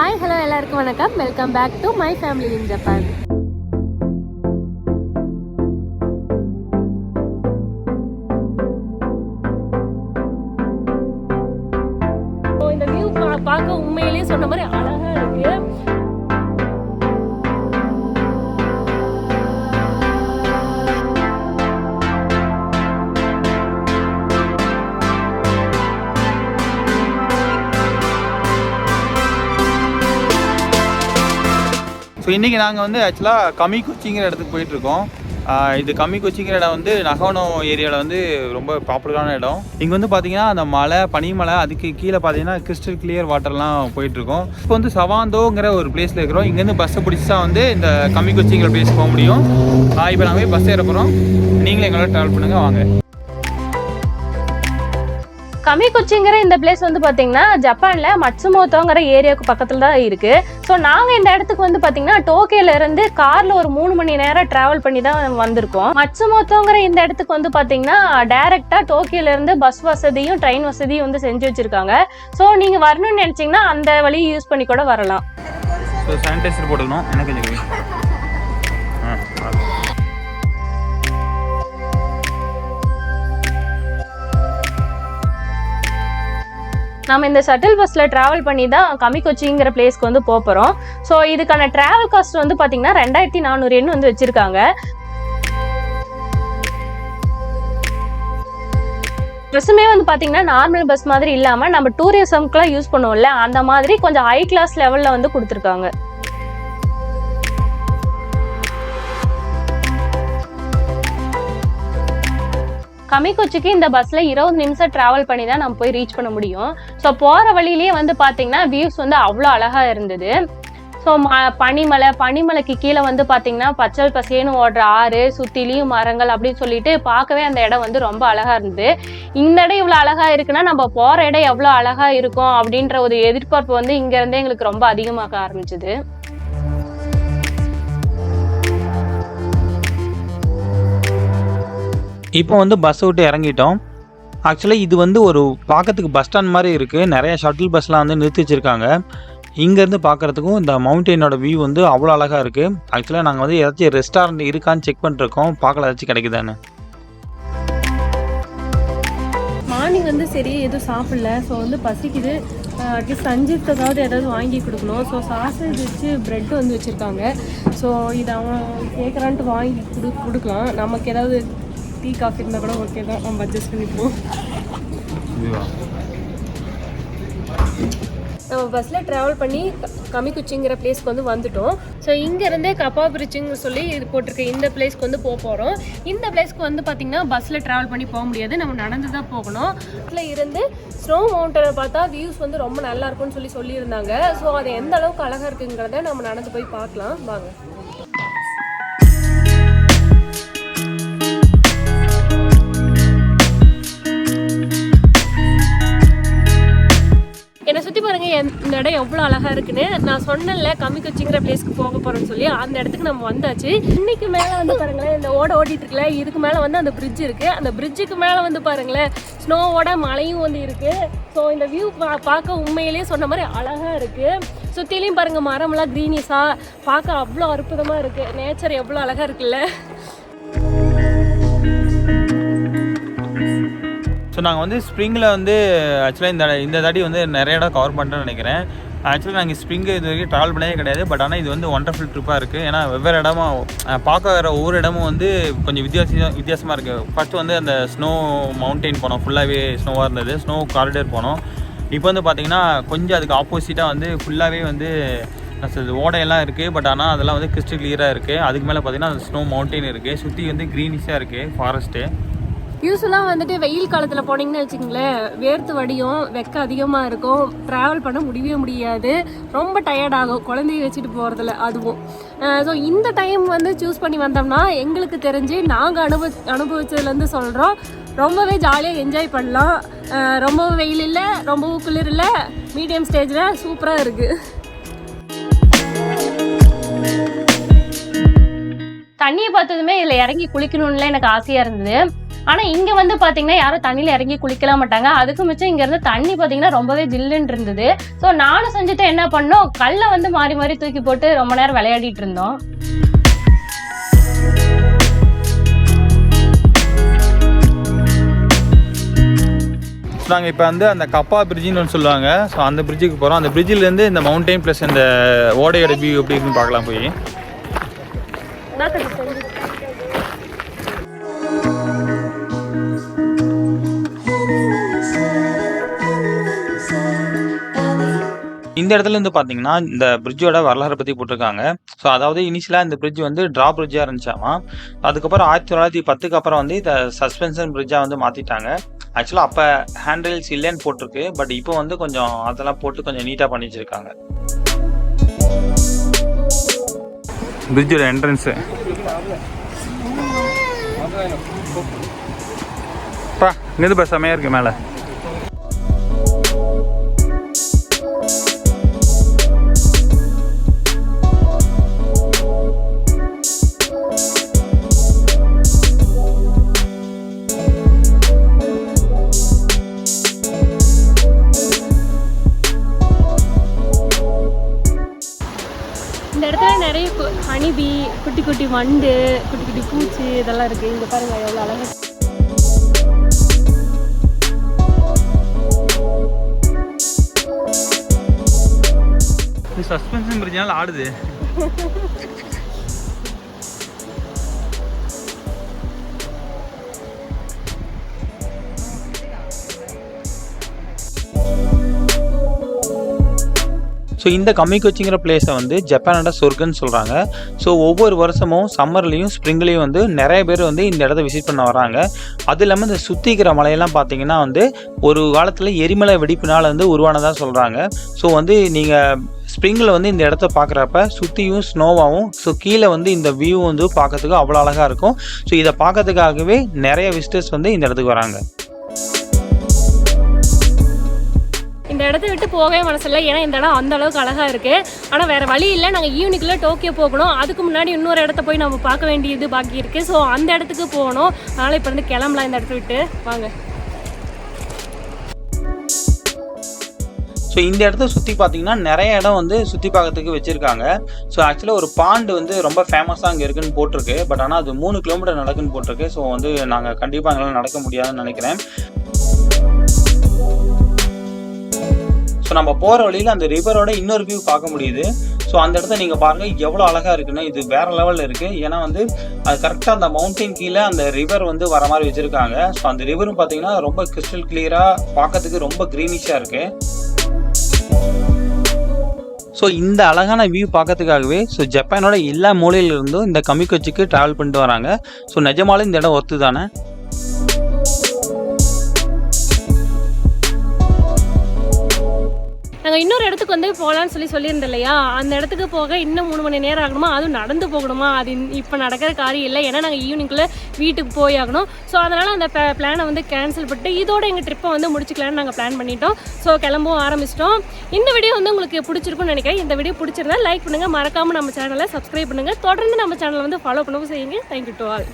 Hi hello எல்லாருக்கும் வணக்கம். Welcome back to my family in Japan இந்த வியூ பார்க்க உண்மையிலேயே சொன்ன மாதிரி அழகா இருக்கு. இன்றைக்கி நாங்கள் வந்து ஆக்சுவலாக கம்மி குச்சிங்கிற இடத்துக்கு போயிட்டுருக்கோம். இது கம்மி குச்சிங்கிற இடம் வந்து நகோனோ ஏரியாவில் வந்து ரொம்ப பாப்புலரான இடம். இங்கே வந்து பார்த்தீங்கன்னா அந்த மலை பனிமலை அதுக்கு கீழே பார்த்தீங்கன்னா கிறிஸ்டல் கிளியர் வாட்டர்லாம் போயிட்டுருக்கோம். இப்போ வந்து சவாந்தோங்கிற ஒரு பிளேஸில் இருக்கிறோம். இங்கேருந்து பஸ்ஸை பிடிச்சி தான் வந்து இந்த கம்மி குச்சிங்கிற பிளேஸ் போக முடியும். இப்போ நாங்கள் போய் பஸ் ஏற போகிறோம் நீங்களே எங்களோட ட்ராவல் பண்ணுங்கள் வாங்க. கமிகுச்சிங்கிற இந்த பிளேஸ் வந்து பார்த்தீங்கன்னா ஜப்பானில் மட்சுமோத்தோங்கிற ஏரியாவுக்கு பக்கத்தில் தான் இருக்குது ஸோ நாங்கள் இந்த இடத்துக்கு வந்து பார்த்தீங்கன்னா டோக்கியோலேருந்து காரில் ஒரு மூணு மணி நேரம் ட்ராவல் பண்ணி தான் வந்திருக்கோம். மட்சுமோத்தோங்கிற இந்த இடத்துக்கு வந்து பார்த்தீங்கன்னா டைரக்டா டோக்கியோலேருந்து பஸ் வசதியும் ட்ரெயின் வசதியும் வந்து செஞ்சு வச்சுருக்காங்க. ஸோ நீங்கள் வரணும்னு நினச்சிங்கன்னா அந்த வழியை யூஸ் பண்ணி கூட வரலாம். ஸோ சானிடைசர் போட்டுக்கணும். எனக்கு கொஞ்சம் நம்ம இந்த ஷட்டில் பஸ்ஸில் ட்ராவல் பண்ணி தான் கமிகொச்சிங்கிற பிளேஸ்க்கு வந்து போக ஸோ இதுக்கான ட்ராவல் காஸ்ட் வந்து பார்த்திங்கன்னா ரெண்டாயிரத்தி நானூறு எண்ணு வந்து வச்சுருக்காங்க. ட்ரெஸ்ஸுமே வந்து பார்த்தீங்கன்னா நார்மல் பஸ் மாதிரி இல்லாமல் நம்ம டூரிசம்க்குலாம் யூஸ் பண்ணுவோம்ல அந்த மாதிரி கொஞ்சம் ஹை கிளாஸ் லெவலில் வந்து கொடுத்துருக்காங்க. கமிக்குச்சிக்கு இந்த பஸ்ஸில் இருபது நிமிஷம் ட்ராவல் பண்ணி தான் நம்ம போய் ரீச் பண்ண முடியும். ஸோ போகிற வழியிலேயே வந்து பார்த்தீங்கன்னா வியூஸ் வந்து அவ்வளோ அழகாக இருந்தது. ஸோ பனிமலை பனிமலைக்கு கீழே வந்து பார்த்தீங்கன்னா பச்சல் பசேன்னு ஓடுற ஆறு சுற்றிலையும் மரங்கள் அப்படின்னு சொல்லிட்டு பார்க்கவே அந்த இடம் வந்து ரொம்ப அழகாக இருந்தது. இந்த இடம் இவ்வளோ அழகாக இருக்குன்னா நம்ம போகிற இடம் எவ்வளோ அழகாக இருக்கும் அப்படின்ற ஒரு எதிர்பார்ப்பு வந்து இங்கேருந்தே எங்களுக்கு ரொம்ப அதிகமாக ஆரம்பிச்சுது. இப்போ வந்து பஸ்ஸை விட்டு இறங்கிட்டோம். ஆக்சுவலாக இது வந்து ஒரு பார்க்கறதுக்கு பஸ் ஸ்டாண்ட் மாதிரி இருக்குது நிறையா ஷட்டில் பஸ்லாம் வந்து நிறுத்தி வச்சுருக்காங்க. இங்கேருந்து பார்க்குறதுக்கும் இந்த மவுண்டெயினோட வியூ வந்து அவ்வளோ அழகாக இருக்குது ஆக்சுவலாக நாங்கள் வந்து ஏதாச்சும் ரெஸ்டாரண்ட் இருக்கான்னு செக் பண்ணிருக்கோம். பார்க்கல ஏதாச்சும் கிடைக்குதான்னு. மார்னிங் வந்து சரி எதுவும் சாப்பிடல. ஸோ வந்து பசிக்குது. அட்லீஸ்ட் சஞ்சித்துக்காவது ஏதாவது வாங்கி கொடுக்கணும். ஸோ சாசேஜ் வச்சு ப்ரெட் வந்து வச்சுருக்காங்க. ஸோ இதை அவன் கேட்குறான்ட்டு வாங்கி கொடு கொடுக்கலாம். நமக்கு ஏதாவது டீ காஃபி இருந்தால் கூட ஓகே தான். நம்ம அட்ஜஸ்ட் பண்ணிப்போம். நம்ம பஸ்ஸில் ட்ராவல் பண்ணி க- கமிக்குச்சிங்கிற பிளேஸ்க்கு வந்து வந்துட்டோம். ஸோ இங்கேருந்தே கப்பா பிரிட்ஜுன்னு சொல்லி இது போட்டிருக்க. இந்த பிளேஸ்க்கு வந்து போக போகிறோம் இந்த பிளேஸ்க்கு வந்து பார்த்திங்கன்னா பஸ்ஸில் ட்ராவல் பண்ணி போக முடியாது. நம்ம நடந்து தான் போகணும். இதில் இருந்து ஸ்னோ மவுண்டனை பார்த்தா வியூஸ் வந்து ரொம்ப நல்லா இருக்கும்னு சொல்லி சொல்லியிருந்தாங்க. ஸோ அது எந்த அளவுக்கு அழகாக இருக்குங்கிறத நம்ம நடந்து போய் பார்க்கலாம். வாங்க. இடம் எவ்வளோ அழகாக இருக்குன்னு நான் சொன்னேன்ல கம்மிக்குச்சிங்கிற பிளேஸ்க்கு போக போகிறேன்னு சொல்லி அந்த இடத்துக்கு நம்ம வந்தாச்சு. இன்னைக்கு மேலே வந்து பாருங்களேன் இந்த ஓட ஓடிட்டு இருக்கல இதுக்கு மேலே வந்து அந்த பிரிட்ஜ் இருக்குது அந்த பிரிட்ஜுக்கு மேலே வந்து பாருங்களேன் ஸ்னோவோட மலையும் வந்து இருக்குது ஸோ இந்த வியூ பா பார்க்க உண்மையிலேயே சொன்ன மாதிரி அழகாக இருக்குது சுற்றிலையும் பாருங்கள் மரம்லாம் க்ரீனிஸாக பார்க்க அவ்வளோ அற்புதமாக இருக்குது நேச்சர் எவ்வளோ அழகாக இருக்குல்ல. ஸோ நாங்கள் வந்து ஸ்ப்ரிங்கில் வந்து ஆக்சுவலாக இந்த இந்த தாட்டி வந்து நிறைய இடம் கவர் பண்ணுறேன்னு நினைக்கிறேன். ஆக்சுவலாக நாங்கள் ஸ்ப்ரிங்கு இது வரைக்கும் ட்ராவல் பண்ணவே கிடையாது. பட் ஆனால் இது வந்து ஒண்டர்ஃபுல் ட்ரிப்பாக இருக்குது ஏன்னா வெவ்வேறு இடமா பார்க்க வர ஒவ்வொரு இடமும் வந்து கொஞ்சம் வித்தியாசம் வித்தியாசமாக இருக்குது ஃபஸ்ட்டு வந்து அந்த ஸ்னோ மவுண்டெயின் போனோம். ஃபுல்லாகவே ஸ்னோவாக இருந்தது. ஸ்னோ காரிடர் போனோம். இப்போ வந்து பார்த்தீங்கன்னா கொஞ்சம் அதுக்கு ஆப்போசிட்டாக வந்து ஃபுல்லாகவே வந்து என்ன ஓடையெல்லாம் இருக்குது பட் ஆனால் அதெல்லாம் வந்து கிறிஸ்டல் கிளியராக இருக்குது அதுக்கு மேலே பார்த்தீங்கன்னா ஸ்னோ மவுண்டெயின் இருக்குது சுற்றி வந்து க்ரீனிஷாக இருக்குது ஃபாரஸ்ட்டு யூஸ்வலாக வந்துட்டு வெயில் காலத்தில் போனீங்கன்னு வச்சுக்கோங்களேன் வேர்த்து வடியும் வெக்க அதிகமாக இருக்கும் ட்ராவல் பண்ண முடியவே முடியாது ரொம்ப டயர்ட் ஆகும் குழந்தைய வச்சுட்டு போகிறதுல அதுவும். ஸோ இந்த டைம் வந்து சூஸ் பண்ணி வந்தோம்னா எங்களுக்கு தெரிஞ்சு நாங்கள் அனுபவி அனுபவிச்சதுலேருந்து சொல்கிறோம் ரொம்பவே ஜாலியாக என்ஜாய் பண்ணலாம். ரொம்பவும் வெயில் இல்லை ரொம்பவும் குளிர் இல்லை மீடியம் ஸ்டேஜில் சூப்பராக இருக்குது தண்ணியை பார்த்ததுமே இதில் இறங்கி குளிக்கணும்ல எனக்கு ஆசையாக இருந்தது. ஆனா இங்க வந்து பாத்தீங்கன்னா யாரும் தண்ணியில இறங்கி குளிக்கலாம் மாட்டாங்க. அதுக்கு மிச்சம் இங்க இருந்து தண்ணி பாத்தீங்கன்னா ரொம்பவே ஜில்லுன்னு இருந்தது. ஸோ நானும் செஞ்சுட்டு என்ன பண்ணோம்? கல்லை வந்து மாறி மாறி தூக்கி போட்டு ரொம்ப நேரம் விளையாடிட்டு இருந்தோம். நாங்கள் இப்போ வந்து அந்த கப்பா பிரிட்ஜின்னு ஒன்று சொல்லுவாங்க. ஸோ அந்த பிரிட்ஜுக்கு போகிறோம் அந்த பிரிட்ஜிலேருந்து இந்த மவுண்டைன் ப்ளஸ் இந்த ஓடையோட வியூ எப்படி இருக்குன்னு பார்க்கலாம் போய். இந்த இடத்துல இருந்து பார்த்தீங்கன்னா இந்த பிரிட்ஜோட வரலாறு பற்றி போட்டிருக்காங்க. ஸோ அதாவது இனிஷியலாக இந்த பிரிட்ஜ் வந்து ட்ரா பிரிட்ஜாக இருந்துச்சாமா? அதுக்கப்புறம் ஆயிரத்தி தொள்ளாயிரத்தி பத்துக்கு அப்புறம் வந்து இதை சஸ்பென்ஷன் பிரிட்ஜாக வந்து மாற்றிட்டாங்க ஆக்சுவலாக அப்போ ஹேண்ட்ரைல்ஸ் இல்லைன்னு போட்டிருக்கு. பட் இப்போ வந்து கொஞ்சம் அதெல்லாம் போட்டு கொஞ்சம் நீட்டாக பண்ணி வச்சுருக்காங்க. பிரிட்ஜோட என்ட்ரன்ஸு பா இங்கேருந்து இப்போ செமையாக இருக்குது மேலே. குட்டி குட்டி வண்டு குட்டி குட்டி பூச்சி இதெல்லாம் இருக்கு. இங்க பாருங்க எவ்வளவு அழகா சஸ்பென்ஷன் பிரிட்ஜால ஆடுது. ஸோ இந்த கம்மிக்கொச்சிங்கிற பிளேஸை வந்து ஜப்பானோட சொர்க்குன்னு சொல்கிறாங்க ஸோ ஒவ்வொரு வருஷமும் சம்மர்லேயும் ஸ்ப்ரிங்லேயும் வந்து நிறைய பேர் வந்து இந்த இடத்த விசிட் பண்ண வராங்க. அது இல்லாமல் இந்த சுற்றிக்கிற மலையெல்லாம் பார்த்தீங்கன்னா வந்து ஒரு காலத்தில் எரிமலை வெடிப்பினால் வந்து உருவானதாக சொல்கிறாங்க ஸோ வந்து நீங்கள் ஸ்ப்ரிங்கில் வந்து இந்த இடத்த பார்க்குறப்ப சுற்றியும் ஸ்னோவாகவும் ஸோ கீழே வந்து இந்த வியூ வந்து பார்க்கறதுக்கு அவ்வளோ அழகாக இருக்கும். ஸோ இதை பார்க்கறதுக்காகவே நிறைய விசிட்டர்ஸ் வந்து இந்த இடத்துக்கு வராங்க. இடத்த விட்டு போகவே மனசில்ல. ஏன்னா இந்த இடம் அந்த அளவுக்கு அழகாக இருக்குது ஆனால் வேறு வழி இல்லை. நாங்கள் ஈவினிங்ல டோக்கியோ போகணும். அதுக்கு முன்னாடி இன்னொரு இடத்த போய் நம்ம பார்க்க வேண்டியது பாக்கி இருக்குது ஸோ அந்த இடத்துக்கு போகணும். அதனால் இப்போ வந்து கிளம்பலாம் இந்த இடத்த விட்டு. வாங்க. ஸோ இந்த இடத்த சுற்றி பார்த்தீங்கன்னா நிறைய இடம் வந்து சுற்றி பார்க்கறதுக்கு வச்சுருக்காங்க. ஸோ ஆக்சுவலாக ஒரு பாண்டு வந்து ரொம்ப ஃபேமஸாக அங்கே இருக்குன்னு போட்டிருக்கு. பட் ஆனால் அது மூணு கிலோமீட்டர் நடக்குன்னு போட்டிருக்கு. ஸோ வந்து நாங்கள் கண்டிப்பாக எங்களால் நடக்க முடியாதுன்னு நினைக்கிறேன். ஸோ நம்ம போகிற வழியில் அந்த ரிவரோட இன்னொரு வியூ பார்க்க முடியுது. ஸோ அந்த இடத்த நீங்கள் பாருங்கள் எவ்வளோ அழகாக இருக்குன்னு. இது வேற லெவலில் இருக்குது ஏன்னா வந்து அது கரெக்டாக அந்த மவுண்டைன் கீழே அந்த ரிவர் வந்து வர மாதிரி வச்சுருக்காங்க. ஸோ அந்த ரிவரும் பார்த்தீங்கன்னா ரொம்ப கிறிஸ்டல் கிளியராக பார்க்கறதுக்கு ரொம்ப க்ரீனிஷாக இருக்குது ஸோ இந்த அழகான வியூ பார்க்கறதுக்காகவே ஸோ ஜப்பானோட எல்லா மூலையிலிருந்தும் இந்த கமிக்கொச்சிக்கு ட்ராவல் பண்ணிட்டு வராங்க. ஸோ நிஜமாலும் இந்த இடம் ஒத்து தானே? நாங்கள் இன்னொரு இடத்துக்கு வந்து போகலான்னு சொல்லி சொல்லியிருந்தோம் இல்லையா அந்த இடத்துக்கு போக இன்னும் மூணு மணி நேரம் ஆகணுமா? அதுவும் நடந்து போகணுமா? அது இப்போ நடக்கிற காரியம் இல்லை. ஏன்னா நாங்கள் ஈவினிங்குள்ளே வீட்டுக்கு போய் ஆகணும். ஸோ அதனால் அந்த பிளானை வந்து கேன்சல் பண்ணிட்டு இதோட எங்கள் ட்ரிப்பை வந்து முடிச்சுக்கலான்னு நாங்கள் பிளான் பண்ணிட்டோம். ஸோ கிளம்பவும் ஆரம்பிச்சிட்டோம். இந்த வீடியோ வந்து உங்களுக்கு பிடிச்சிருக்கும்னு நினைக்கிறேன். இந்த வீடியோ பிடிச்சிருந்தா லைக் பண்ணுங்கள் மறக்காமல் நம்ம சேனலை சப்ஸ்கிரைப் பண்ணுங்கள் தொடர்ந்து நம்ம சேனலை வந்து ஃபாலோ பண்ணவும் செய்யுங்க. Thank you to all